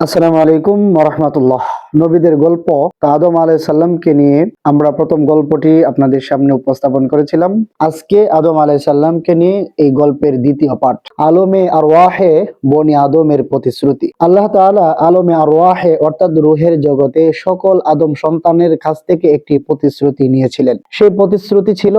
আসসালামু আলাইকুম রহমতুল্লাহ। নবীদের গল্প আদম আলাই সাল্লামকে নিয়ে আমরা প্রথম গল্পটি আপনাদের সামনে উপস্থাপন করেছিলাম। আজকে আদম আলাই সাল্লামকে নিয়ে এই গল্পের দ্বিতীয় পাঠ। আলমে আর ওয়াহে বনি আদমের প্রতিশ্রুতি। আল্লাহ তাআলা আলমে আর ওয়াহে অর্থাৎ রুহের জগতে সকল আদম সন্তানের কাছ থেকে একটি প্রতিশ্রুতি নিয়েছিলেন। সেই প্রতিশ্রুতি ছিল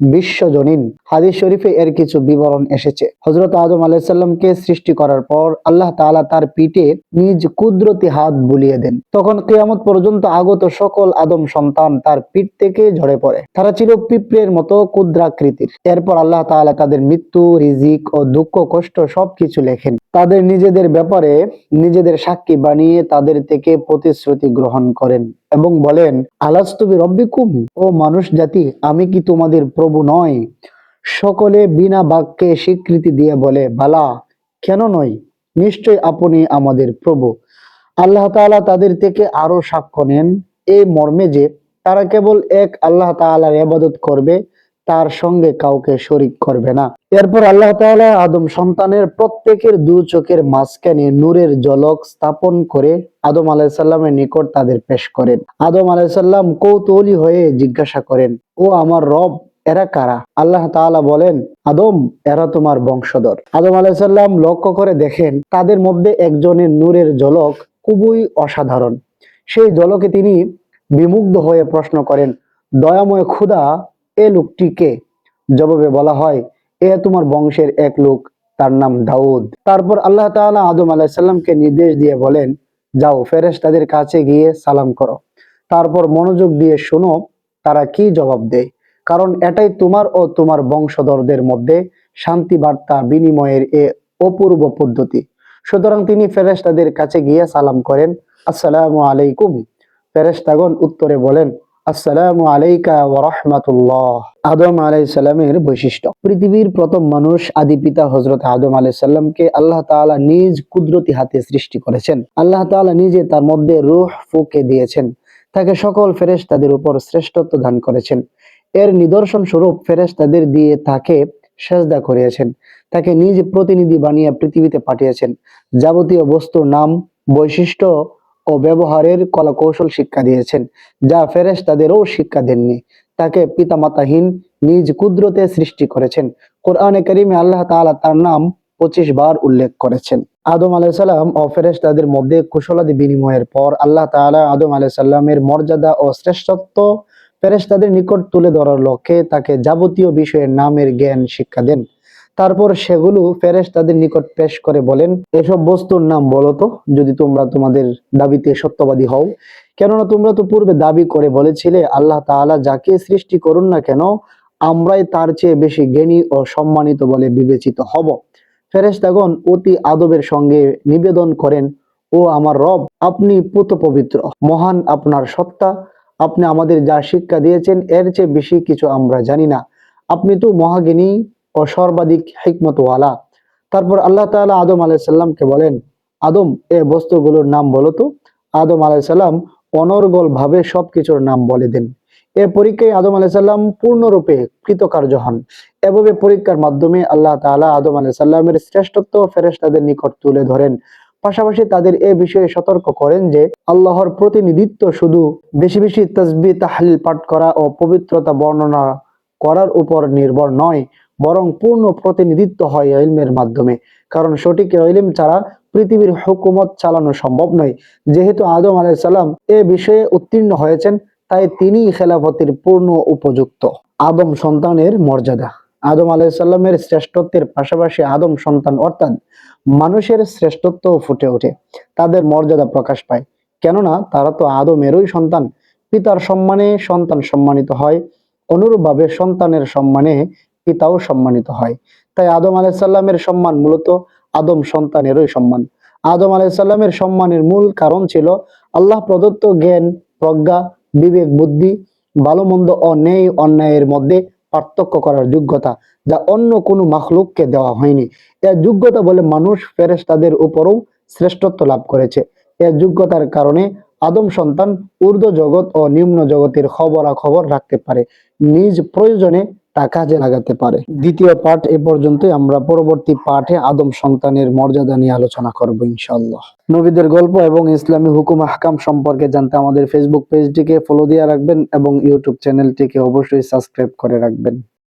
বিশ্বজনীন। হাদিস শরীফে এর কিছু বিবরণ এসেছে। হজরত আদম আলাইসাল্লামকে সৃষ্টি করার পর আল্লাহ তাআলা তার পিঠে নিজ কুদরতি হাত বুলিয়ে দেন। তখন কেয়ামত পর্যন্ত আগত সকল আদম সন্তান তার পিঠ থেকে ঝরে পড়ে। তারা ছিল পিঁপড়ের মতো ক্ষুদ্রাকৃতির। এরপর আল্লাহ তাআলা তাদের মৃত্যু, রিজিক ও দুঃখ, কষ্ট সবকিছু লেখেন। তাদের নিজেদের ব্যাপারে নিজেদের সাক্ষী বানিয়ে তাদের থেকে প্রতিশ্রুতি গ্রহণ করেন এবং বলেন আলাস্তবি রব্বিকুম ও মানুষ জাতি, আমি কি তোমাদের প্রভু নয় সকলে বিনা বাক্যে স্বীকৃতি দিয়ে বলে, বালা, কেন নয় নিশ্চয় আপনি আমাদের প্রভু। আল্লাহ তাআলা তাদের থেকে আরও সাক্ষ্য নেন। এই মর্মে যে তারা কেবল এক আল্লাহ তাআলার ইবাদত করবে, তার সঙ্গে কাউকে শরিক করবে না। এরপর আল্লাহ তাআলা আদম সন্তানের প্রত্যেকের দু চোখের মাঝখানে নূরের জলক স্থাপন করে আদম আলাইসাল্লামের নিকট তাদের পেশ করেন। আদম আলাইসাল্লাম কৌতূহলী হয়ে জিজ্ঞাসা করেন, ও আমার রব, এরা কারা? আল্লাহ তাআলা বলেন, আদম, এরা তোমার বংশধর। আদম আলাইসাল্লাম লক্ষ্য করে দেখেন, তাদের মধ্যে একজনের নূরের ঝলক খুবই অসাধারণ। সেই ঝলকে তিনি বিমুগ্ধ হয়ে প্রশ্ন করেন, দয়াময় ক্ষুধা এ লোকটিকে? জবাবে বলা হয়, এ তোমার বংশের এক লোক, তার নাম দাউদ। তারপর আল্লাহ তাআলা আদম আলাইসাল্লামকে নির্দেশ দিয়ে বলেন, যাও, ফেরেশতাদের কাছে গিয়ে সালাম করো। তারপর মনোযোগ দিয়ে শোনো, তারা কি জবাব দেয়? কারণ এটাই তোমার ও তোমার বংশধরদের মধ্যে শান্তি বার্তা বিনিময়ের এ অপূর্ব পদ্ধতি। সুতরাং তিনি ফেরেশতাদের কাছে গিয়ে সালাম করেন, আসসালামু আলাইকুম। ফেরেশতাগণ উত্তরে বলেন প্রথম মানুষ আদি পিতা হযরত আদম আল্লাহ নিজ কুদরতি সৃষ্টি করেছেন। আল্লাহ নিজে তার মধ্যে রূহ ফুঁকে দিয়েছেন। তাকে সকল ফেরেশতাদের উপর শ্রেষ্ঠত্ব দান করেছেন। এর নিদর্শন স্বরূপ ফেরেশতাদের দিয়ে তাকে সেজদা করিয়েছেন। তাকে নিজ প্রতিনিধি বানিয়ে পৃথিবীতে পাঠিয়েছেন। যাবতীয় বস্তুর নাম, বৈশিষ্ট্য ও ব্যবহারের কলা কৌশল শিক্ষা দিয়েছেন, যা ফেরেশ তাদেরও শিক্ষা দেননি। তাকে পিতামাতাহীন নিজ কুদরতে সৃষ্টি করেছেন। কোরআনে করিমে আল্লাহ তাআলা তার নাম পঁচিশ বার উল্লেখ করেছেন। আদম আলাইসাল্লাম ও ফেরেশ তাদের মধ্যে কুশলাদি বিনিময়ের পর আল্লাহ তাআলা আদম আলাইসাল্লামের মর্যাদা ও শ্রেষ্ঠত্ব ফেরেশতাদের নিকট তুলে ধরার লক্ষ্যে তাকে যাবতীয় বিষয়ের নামের জ্ঞান শিক্ষা দেন। তারপর সেগুলো ফেরেশতাদের নিকট পেশ করে বলেন, এসব বস্তুর নাম বলো তো, যদি তোমরা তোমাদের দাবিতে সত্যবাদী হও। কেননা তোমরা তো পূর্বে দাবি করে বলেছিলে, আল্লাহ তাআলা যাকে সৃষ্টি করুন না কেন, আমরাই তার চেয়ে বেশি জ্ঞানী ও সম্মানিত বলে বিবেচিত হব। ফেরেশতাগণ অতি আদবের সঙ্গে নিবেদন করেন, ও আমার রব, আপনি পুত পবিত্র, মহান আপনার সত্তা আপনি আমাদের যা শিক্ষা দিয়েছেন, এর চেয়ে বেশি কিছু আমরা জানি না। আপনি তো মহাজ্ঞানী ও সর্বাধিক হিকমতওয়ালা। তারপর আল্লাহ তাআলা আদম আলাইসাল্লামকে বলেন, আদম, এ বস্তুগুলোর নাম বলো তো। আদম আলাইসাল্লাম অনর্গল ভাবে সবকিছুর নাম বলে দেন। এ পরীক্ষায় আদম আলাইসাল্লাম পূর্ণরূপে কৃতকার্য হন। এভাবে পরীক্ষার মাধ্যমে আল্লাহ তাআলা আদম আলাইসাল্লামের শ্রেষ্ঠত্ব ফেরেস্তাদের নিকট তুলে ধরেন। পাশাপাশি তাদের এ বিষয়ে সতর্ক করেন যে আল্লাহর প্রতিনিধিত্ব শুধু বেশি বেশি তসবি তাহলিল পাঠ করা ও পবিত্রতা বর্ণনা করার উপর নির্ভর নয়, বরং পূর্ণ প্রতিনিধিত্ব হয় ইলমের মাধ্যমে। কারণ সঠিক ইলম ছাড়া পৃথিবীর হুকুমত চালানো সম্ভব নয়। যেহেতু আদম আলাইসাল্লাম এ বিষয়ে উত্তীর্ণ হয়েছেন, তাই তিনি খেলাফতের পূর্ণ উপযুক্ত। আদম সন্তানের মর্যাদা। আদম আলাইসাল্লামের শ্রেষ্ঠত্বের পাশাপাশি আদম সন্তান অর্থাৎ মানুষের শ্রেষ্ঠত্ব ফুটে ওঠে, তাদের মর্যাদা প্রকাশ পায়। কেননা তারা তো আদমেরই সন্তান, পিতার সম্মানে সন্তান সম্মানিত হয়, অনুরূপভাবে সন্তানের সম্মানে পিতাও সম্মানিত হয়। তাই আদম আলাইসাল্লামের সম্মান মূলত আদম সন্তানেরই সম্মান। আদম আলাইসাল্লামের সম্মানের মূল কারণ ছিল আল্লাহ প্রদত্ত জ্ঞান, প্রজ্ঞা, বিবেক, বুদ্ধি ভালো মন্দ ও ন্যায় অন্যায়ের মধ্যে পার্থক্য করার যোগ্যতা যা অন্য কোনো মাখলুককে দেওয়া হয়নি। এর যোগ্যতা বলে মানুষ ফেরেশতাদের উপরও শ্রেষ্ঠত্ব লাভ করেছে। এর যোগ্যতার কারণে আদম সন্তান ঊর্ধ্ব জগৎ ও নিম্ন জগতের খবরা খবর রাখতে পারে। নিজ প্রয়োজনে তা কাজে লাগাতে পারে। দ্বিতীয় পাঠ এ পর্যন্ত আমরা পরবর্তী পাঠে আদম সন্তানের মর্যাদা নিয়ে আলোচনা করব ইনশাল্লাহ নবীদের গল্প এবং ইসলামী হুকুম হাকাম সম্পর্কে জানতে আমাদের ফেসবুক পেজটিকে ফলো দিয়ে রাখবেন এবং ইউটিউব চ্যানেলটিকে অবশ্যই সাবস্ক্রাইব করে রাখবেন।